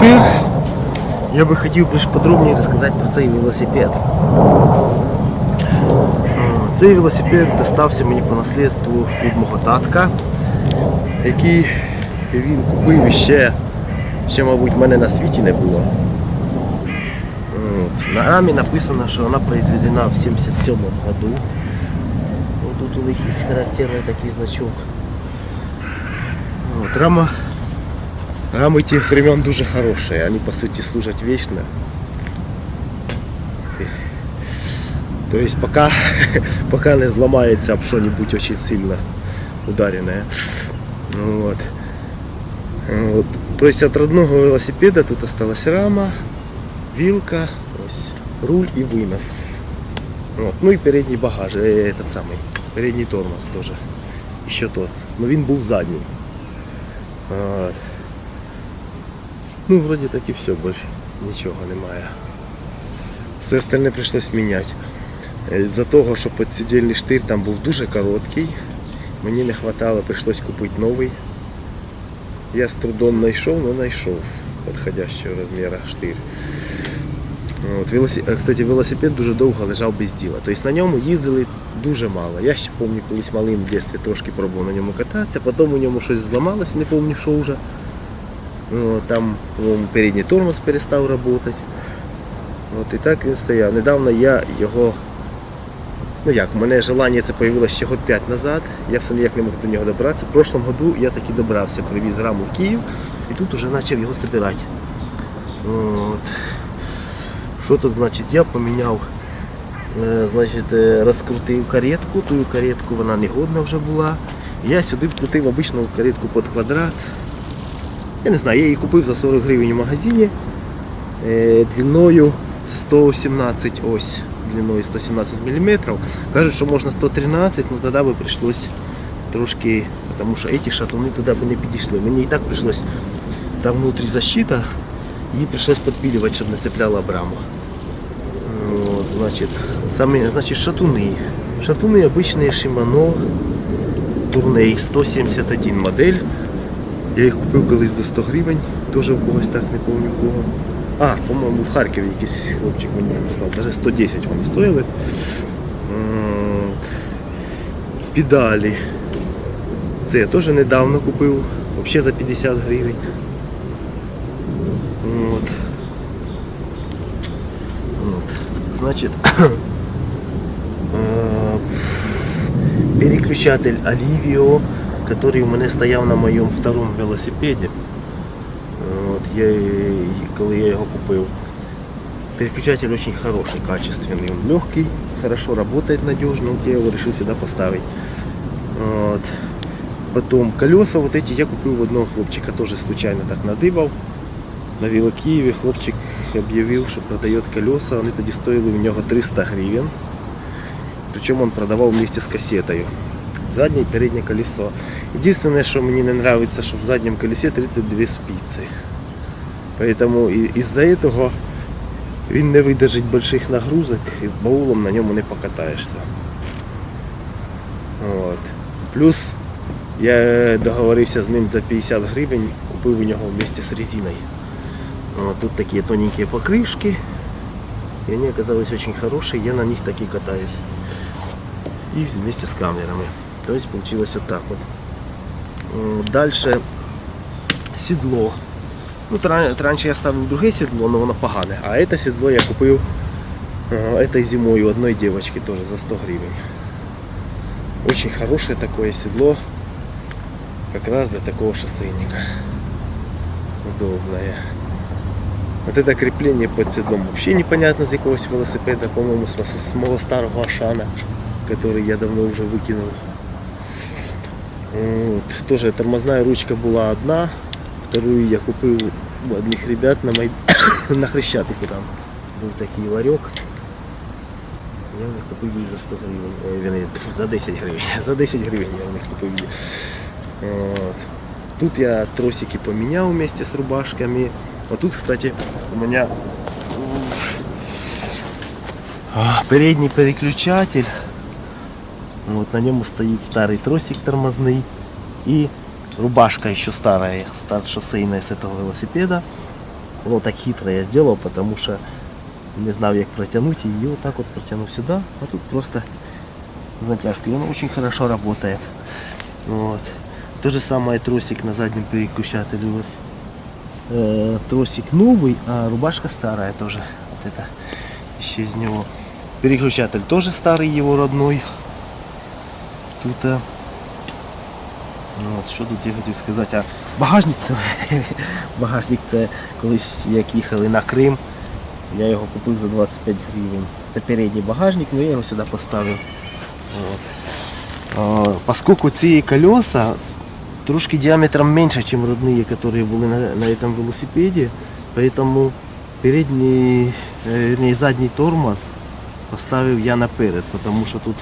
Так, тепер я би хотів більш подробніше розказати про цей велосипед. Цей велосипед достався мені по наслідству від мого татка, який він купив ще, ще мабуть, мене на світі не було. От. На рамі написано, що вона произведена в 77 году. Вот тут у них есть характерный такой значок. Вот, рама, рамы тех времен дуже хорошие, они по сути служат вечно. То есть пока, пока не зламається об что-нибудь очень сильно ударенное. Ну Вот. Вот. То есть от родного велосипеда тут осталась рама, вилка, ось, руль и вынос. Вот. Ну и передний багаж, э, этот самый, передний тормоз тоже. Еще тот. Но він був задній. От. Ну, вроде так і все, більше нічого немає. Все остальне прийшлось міняти. Е, З-за того, що підсидільний штир там був дуже короткий, мені не вистачало, прийшлось купити новий. Я з трудом знайшов, але знайшов підходящого розміру штир. От, велосипед, кстати, велосипед дуже довго лежав без діла. Тобто на ньому їздили дуже мало. Я ще пам'ятаю, колись малим в дитинстві трошки пробував на ньому кататися, потім у ньому щось зламалося, не пам'ятаю, що вже. От, там передній тормоз перестав працювати. От, і так він стояв. Недавно я його. Ну як, у мене желання це з'явилося ще год 5 назад. Я все ніяк не мог до нього добратися. В прошлом году я таки добрався, привіз раму в Київ і тут вже почав його збирати. От. Що тут значить? Я поміняв, е, значить, е, розкрутив каретку, ту каретку вона негодна вже була. Я сюди вкрутив обичну каретку під квадрат. Я не знаю, я її купив за 40 гривень в магазині е, длиною 117 ось, длиною 117 мм. Кажуть, що можна 113, але тоді би прийшлось трошки, тому що ці шатуни туди б не підійшли. Мені і так прийшлось, там внутрі защита, її прийшлось підпілювати, щоб не цепляла об раму. Вот, значит, сами, значит, шатуны. Шатуны обычные Shimano Tourney 171 модель. Я їх купив колись за 100 гривень, теж в когось так не пам'ятаю кого. А, по-моєму, в Харкові якийсь хлопчик мені прислав, навіть 110 вони стояли. М, Педалі. Це я теж недавно купив, взагалі за 50 гривень. От. Вот. Значит, э, переключатель Оливио, который у меня стоял на моем втором велосипеде. Вот, я, коли я его купил. Переключатель очень хороший, качественный, он легкий, хорошо работает надежно, вот я его решил сюда поставить. Вот. Потом колеса вот эти я купил у одного хлопчика, тоже случайно так надыбал. На Велокиеве хлопчик объявил, что продает колеса. Вони тоді стоили у нього 300 гривен. Причем он продавал вместе с кассетой. Заднее и переднее колесо. Единственное, что мне не нравится, что в заднем колесе 32 спицы. Поэтому и- из-за этого він не видержить больших нагрузок і з баулом на ньому не покатаєшся. От. Плюс я договорився з ним до 50 гривень, купив у нього вместе з резиною. Вот тут такие тоненькие покрышки. И они оказались очень хорошие. Я на них таки катаюсь. И вместе с камерами. То есть получилось вот так вот. Дальше седло. Ну, раньше я ставил другое седло, но оно погане. А это седло я купил э, этой зимой у одной девочки тоже за 100 гривен. Очень хорошее такое седло. Как раз для такого шоссейника. Удобное. Вот это крепление под седлом вообще непонятно с якогось велосипеда, по-моему, с моего старого Ашана, который я давно уже выкинул. Вот. Тоже тормозная ручка была одна, вторую я купил у одних ребят на, май... на Хрещатику там. Был такий ларек. Я в них купив її за 100 гривень. Ой, вірні, тьфу, за 10 гривень. За 10 гривень я в них купив її. От. Тут я тросики поменял вместе с рубашками. Вот тут, кстати, у меня а, передний переключатель. Вот на нем стоит старый тросик тормозный. И рубашка еще старая, стар шоссейная с этого велосипеда. Ну так хитро я сделал, потому что не знал, как протянуть и вот так вот протянул сюда, а тут просто затяжка. И он очень хорошо работает. Вот. То же самое тросик на заднем переключателе. Вот. Э, тросик новый, а рубашка старая тоже. Вот это еще из него. Переключатель тоже старый, его родной. Тут а, Ну, от, що тут я хотів сказати? А багажник це багажник це колись як їхали на Крим. Я його купив за 25 гривень. Це передній багажник, але я його сюди поставив. От. А, поскольку ці колеса трошки діаметром менше, ніж родные, які були на, на этом велосипеді, поэтому передній, е, вернее, задній тормоз поставив я наперед, тому що тут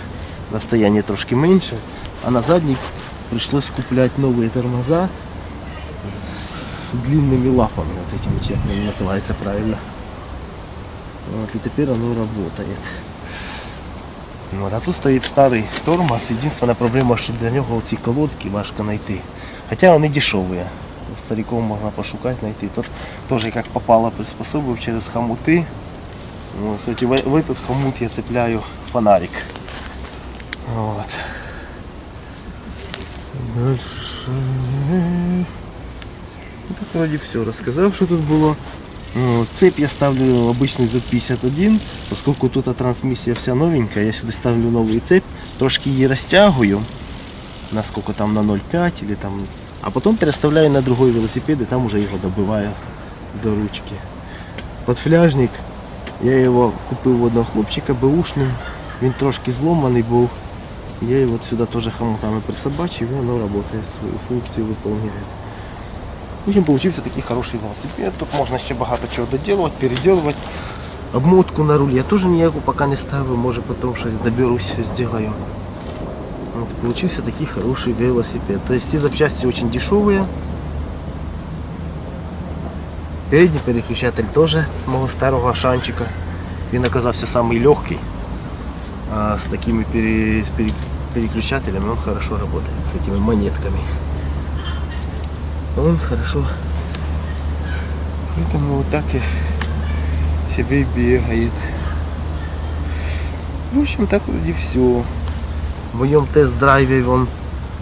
расстояние трошки меньше, а на задній пришлось куплять новые тормоза с длинными лапами, вот этими, вони називаються правильно. Вот, и теперь оно работает. Вот, а тут стоит старый тормоз. Единственная проблема, что для него ці колодки важко найти. Хотя вони дешевые. У стариков можно пошукать, найти. Тут тоже как попало приспособив через хомуты. Вот, кстати, в, в этот хомут я цепляю фонарик. Вот. Дальше. Ну, так вроде все рассказал, что тут было. Ну, Цепь я ставлю обычный Z51, поскольку тут трансмиссия вся новенькая, я сюда ставлю новую цепь, трошки її розтягую, на сколько там на 0,5 или там, а потом переставляю на другой велосипед и там уже його добиваю до ручки. Подфляжник, я його купив у одного хлопчика беушним, він трошки зломаний був. Я его сюда тоже хомутами присобачив, и оно работает, свою функцию выполняет. В общем, получился такий хороший велосипед. Тут можна ще багато чого доділувати, переделувати. Обмотку на руль я тоже ніяку пока не ставив, може потом щось доберусь, сделаю. Вот, получился такий хороший велосипед. То есть все запчасти очень дешевые. Передний переключатель тоже с моего старого шанчика. Він оказався самый легкий. А с такими пере- пере- переключателями он хорошо работает, с этими монетками. Он хорошо. Поэтому вот так и себе бегает. В общем, так вроде все. В моем тест-драйве он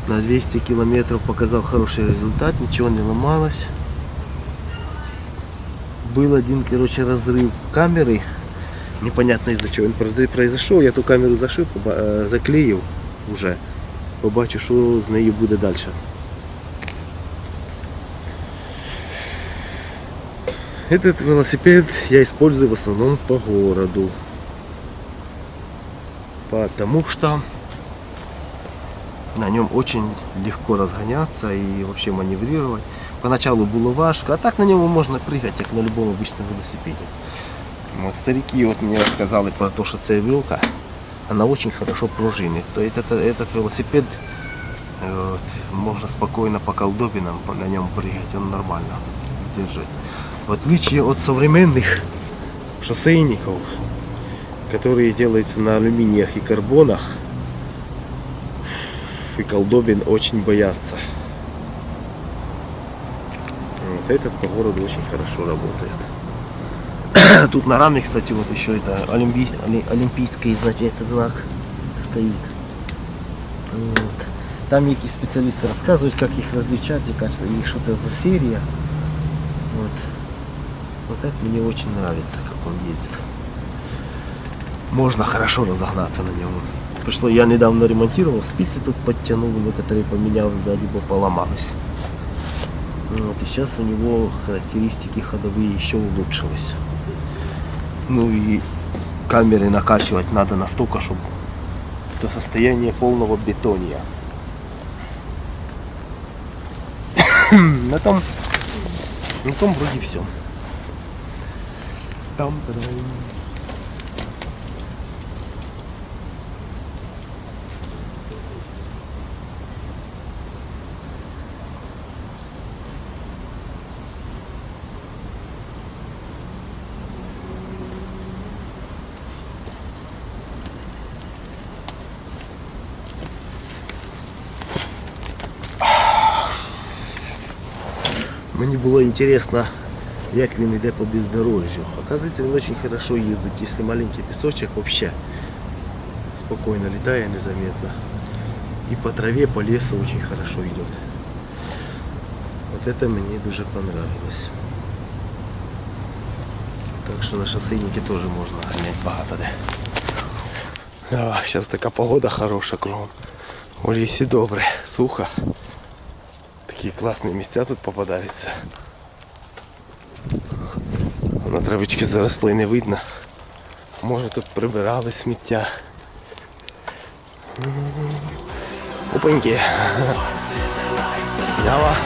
на 200 километров показал хороший результат, ничего не ломалось. Был один, короче, разрыв камеры. Непонятно из-за чего прода- произошел. Я ту камеру зашив, е, заклеїв уже. Побачу, що з нею буде далі. Этот велосипед я использую в основном по городу. Потому что на нем очень легко разгоняться и вообще маневрировать. Поначалу было важко, а так на нем можно прыгать, как на любом обычном велосипеде. Вот старики вот мне рассказали про то, что эта вилка, она очень хорошо пружинит. То есть это, этот велосипед э, вот, можно спокойно по колдобинам на нем прыгать, он нормально держит. В отличие от современных шоссейников, которые делаются на алюминиях и карбонах, и колдобин очень боятся. Вот этот по городу очень хорошо работает. Тут на раме, кстати, вот еще это олимпий- оли- олимпийский, знаете, этот знак стоит. Вот. Там якісь специалисты рассказывают, как их различать, и кажется, их что-то за серия. Вот. Вот так мне очень нравится, как он ездит. Можно хорошо разогнаться на нем. Пришло, я недавно ремонтировал, спицы тут подтянул, некоторые поменял сзади, бо поломалось. Вот, и сейчас у него характеристики ходовые еще улучшились. Ну и камеры накачивать надо настолько, чтобы до состояния полного бетония. На том, на том вроде все. Там, Мені було інтересно, як він йде по бездорожжю. Оказується, він дуже хорошо їздить. Якщо маленький пісочок, взагалі спокійно літає незаметно. И по траве, по лесу очень хорошо идет. Вот это мне дуже понравилось. Так что на шоссейнике тоже можно гонять багато де. Да, сейчас така погода хороша кругом. У лісі добре, сухо. Такі класні місця тут попадаються. На травички заросли не видно. Може тут прибирали сміття. Опаньки. Ява.